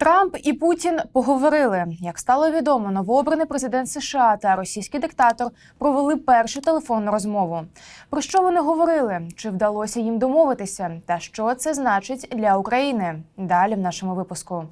Трамп і Путін поговорили. Як стало відомо, новообраний президент США та російський диктатор провели першу телефонну розмову. Про що вони говорили? Чи вдалося їм домовитися? Та що це значить для України? Далі в нашому випуску.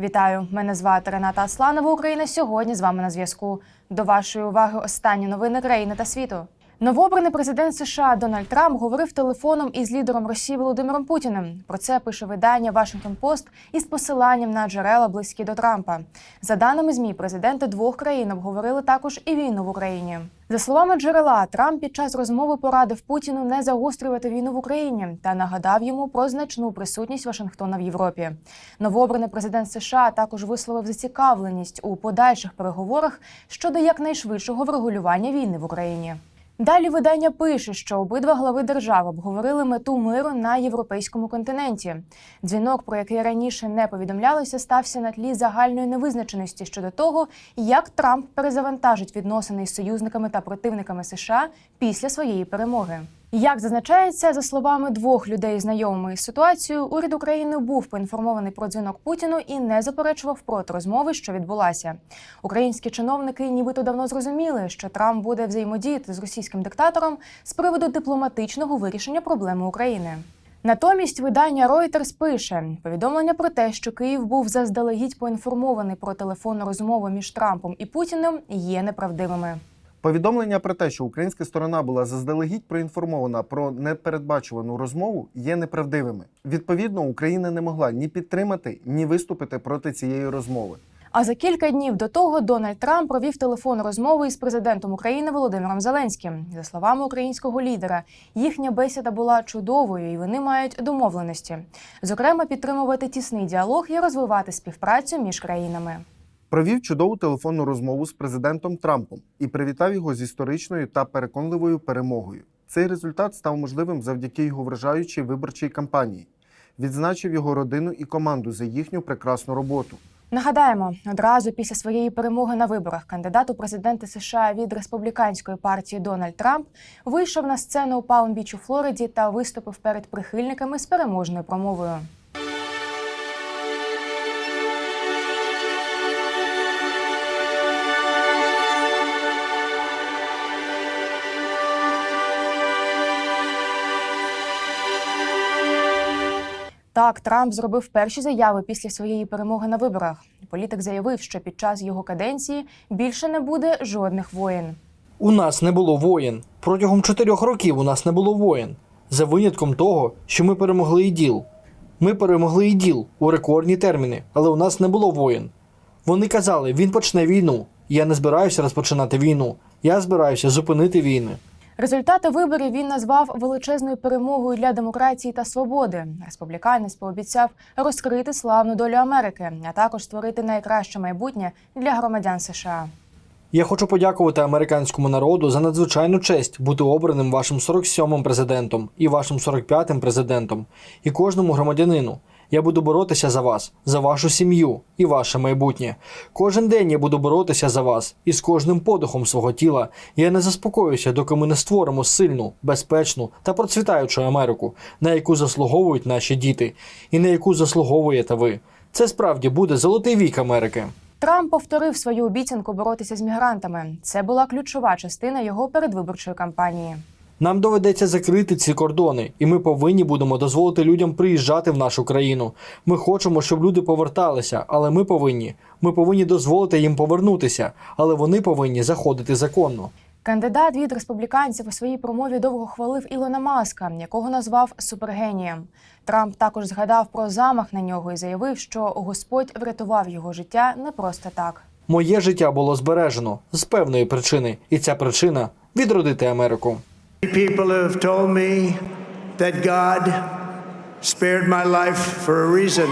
Вітаю! Мене звати Рената Асланова. Україна сьогодні з вами на зв'язку. До вашої уваги останні новини країни та світу. Новообраний президент США Дональд Трамп говорив телефоном із лідером Росії Володимиром Путіним. Про це пише видання Washington Post із посиланням на джерела близькі до Трампа. За даними змі, президенти двох країн обговорили також і війну в Україні. За словами джерела, Трамп під час розмови порадив Путіну не загострювати війну в Україні та нагадав йому про значну присутність Вашингтона в Європі. Новообраний президент США також висловив зацікавленість у подальших переговорах щодо якнайшвидшого врегулювання війни в Україні. Далі видання пише, що обидва глави держав обговорили мету миру на європейському континенті. Дзвінок, про який раніше не повідомлялося, стався на тлі загальної невизначеності щодо того, як Трамп перезавантажить відносини з союзниками та противниками США після своєї перемоги. Як зазначається, за словами двох людей, знайомими із ситуацією, уряд України був поінформований про дзвінок Путіну і не заперечував проти розмови, що відбулася. Українські чиновники нібито давно зрозуміли, що Трамп буде взаємодіяти з російським диктатором з приводу дипломатичного вирішення проблеми України. Натомість видання Reuters пише повідомлення про те, що Київ був заздалегідь поінформований про телефонну розмову між Трампом і Путіним, є неправдивими. Повідомлення про те, що українська сторона була заздалегідь проінформована про непередбачувану розмову, є неправдивими. Відповідно, Україна не могла ні підтримати, ні виступити проти цієї розмови. А за кілька днів до того Дональд Трамп провів телефонну розмову із президентом України Володимиром Зеленським. За словами українського лідера, їхня бесіда була чудовою, і вони мають домовленості. Зокрема, підтримувати тісний діалог і розвивати співпрацю між країнами. Провів чудову телефонну розмову з президентом Трампом і привітав його з історичною та переконливою перемогою. Цей результат став можливим завдяки його вражаючій виборчій кампанії. Відзначив його родину і команду за їхню прекрасну роботу. Нагадаємо, одразу після своєї перемоги на виборах кандидат у президенти США від республіканської партії Дональд Трамп вийшов на сцену у Палм-Біч у Флориді та виступив перед прихильниками з переможною промовою. Так, Трамп зробив перші заяви після своєї перемоги на виборах. Політик заявив, що під час його каденції більше не буде жодних воєн. У нас не було воєн. Протягом чотирьох років у нас не було воєн. За винятком того, що ми перемогли іділ. Ми перемогли іділ у рекордні терміни, але у нас не було воєн. Вони казали, він почне війну. Я не збираюся розпочинати війну. Я збираюся зупинити війни. Результати виборів він назвав величезною перемогою для демократії та свободи. Республіканець пообіцяв розкрити славну долю Америки, а також створити найкраще майбутнє для громадян США. Я хочу подякувати американському народу за надзвичайну честь бути обраним вашим 47-м президентом і вашим 45-м президентом, і кожному громадянину. Я буду боротися за вас, за вашу сім'ю і ваше майбутнє. Кожен день я буду боротися за вас, і з кожним подихом свого тіла я не заспокоюся, доки ми не створимо сильну, безпечну та процвітаючу Америку, на яку заслуговують наші діти, і на яку заслуговуєте ви. Це справді буде золотий вік Америки. Трамп повторив свою обіцянку боротися з мігрантами. Це була ключова частина його передвиборчої кампанії. Нам доведеться закрити ці кордони, і ми повинні будемо дозволити людям приїжджати в нашу країну. Ми хочемо, щоб люди поверталися, але ми повинні. Ми повинні дозволити їм повернутися, але вони повинні заходити законно. Кандидат від республіканців у своїй промові довго хвалив Ілона Маска, якого назвав супергенієм. Трамп також згадав про замах на нього і заявив, що Господь врятував його життя не просто так. Моє життя було збережено з певної причини, і ця причина відродити Америку. People have told me that God spared my life for a reason.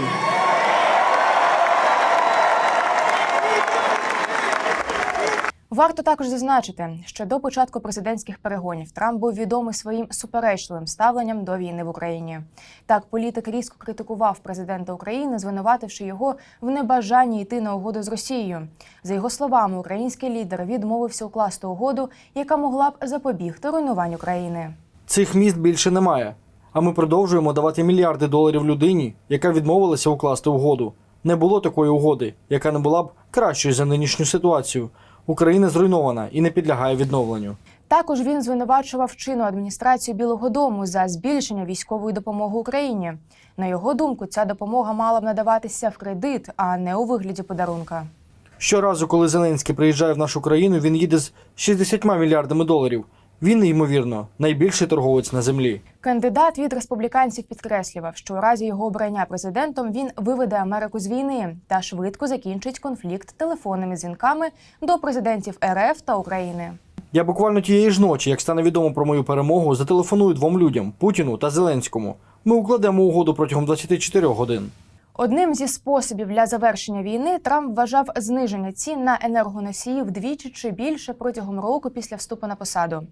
Варто також зазначити, що до початку президентських перегонів Трамп був відомий своїм суперечливим ставленням до війни в Україні. Так, політик різко критикував президента України, звинувативши його в небажанні йти на угоду з Росією. За його словами, український лідер відмовився укласти угоду, яка могла б запобігти руйнуванню країни. Цих міст більше немає. А ми продовжуємо давати мільярди доларів людині, яка відмовилася укласти угоду. Не було такої угоди, яка не була б кращою за нинішню ситуацію. Україна зруйнована і не підлягає відновленню. Також він звинувачував чинну адміністрацію Білого Дому за збільшення військової допомоги Україні. На його думку, ця допомога мала б надаватися в кредит, а не у вигляді подарунка. Щоразу, коли Зеленський приїжджає в нашу країну, він їде з 60 мільярдами доларів. Він, ймовірно, найбільший торговець на землі. Кандидат від республіканців підкреслював, що у разі його обрання президентом він виведе Америку з війни та швидко закінчить конфлікт телефонними дзвінками до президентів РФ та України. Я буквально тієї ж ночі, як стане відомо про мою перемогу, зателефоную двом людям Путіну та Зеленському. Ми укладемо угоду протягом 24 годин. Одним зі способів для завершення війни Трамп вважав зниження цін на енергоносії вдвічі чи більше протягом року після вступу на посаду.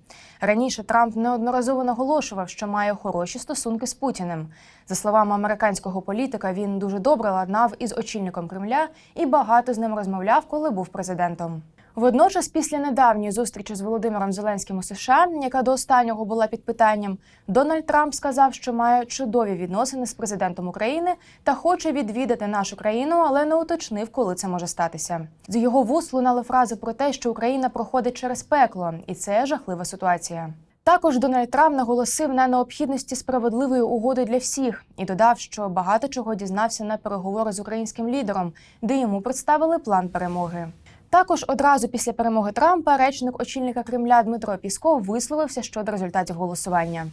Раніше Трамп неодноразово наголошував, що має хороші стосунки з Путіним. За словами американського політика, він дуже добре ладнав із очільником Кремля і багато з ним розмовляв, коли був президентом. Водночас, після недавньої зустрічі з Володимиром Зеленським у США, яка до останнього була під питанням, Дональд Трамп сказав, що має чудові відносини з президентом України та хоче відвідати нашу країну, але не уточнив, коли це може статися. З його вуст лунали фрази про те, що Україна проходить через пекло, і це жахлива ситуація. Також Дональд Трамп наголосив на необхідності справедливої угоди для всіх і додав, що багато чого дізнався на переговори з українським лідером, де йому представили план перемоги. Також одразу після перемоги Трампа речник очільника Кремля Дмитро Пісков висловився щодо результатів голосування.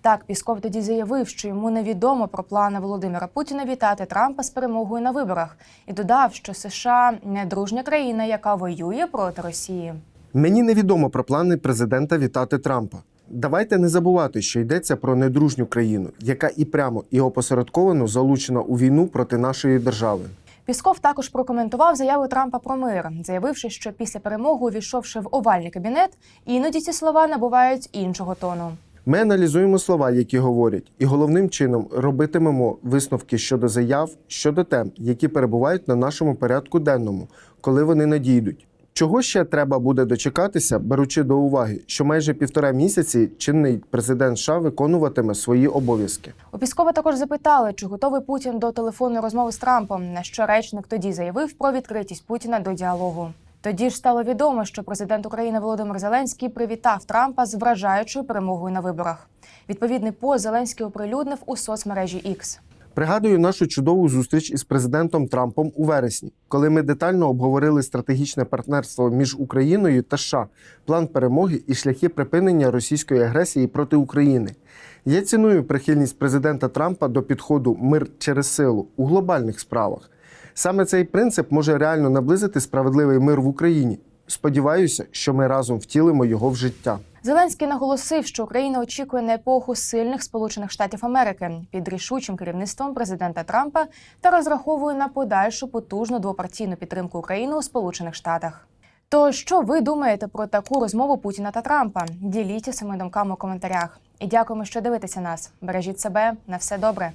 Так, Пісков тоді заявив, що йому невідомо про плани Володимира Путіна вітати Трампа з перемогою на виборах, і додав, що США не дружня країна, яка воює проти Росії. Мені невідомо про плани президента вітати Трампа. Давайте не забувати, що йдеться про недружню країну, яка і прямо і опосередковано залучена у війну проти нашої держави. Пісков також прокоментував заяву Трампа про мир, заявивши, що після перемоги, увійшовши в овальний кабінет, іноді ці слова набувають іншого тону. Ми аналізуємо слова, які говорять, і головним чином робитимемо висновки щодо заяв, щодо тем, які перебувають на нашому порядку денному, коли вони надійдуть. Чого ще треба буде дочекатися, беручи до уваги, що майже півтора місяці чинний президент США виконуватиме свої обов'язки. У Піскова також запитали, чи готовий Путін до телефонної розмови з Трампом. На що речник тоді заявив про відкритість Путіна до діалогу. Тоді ж стало відомо, що президент України Володимир Зеленський привітав Трампа з вражаючою перемогою на виборах. Відповідний пост Зеленський оприлюднив у соцмережі X. Пригадую нашу чудову зустріч із президентом Трампом у вересні, коли ми детально обговорили стратегічне партнерство між Україною та США, план перемоги і шляхи припинення російської агресії проти України. Я ціную прихильність президента Трампа до підходу мир через силу у глобальних справах. Саме цей принцип може реально наблизити справедливий мир в Україні. Сподіваюся, що ми разом втілимо його в життя. Зеленський наголосив, що Україна очікує на епоху сильних Сполучених Штатів Америки під рішучим керівництвом президента Трампа та розраховує на подальшу потужну двопартійну підтримку України у Сполучених Штатах. То що ви думаєте про таку розмову Путіна та Трампа? Діліться своїми думками у коментарях. І дякуємо, що дивитеся нас. Бережіть себе на все добре.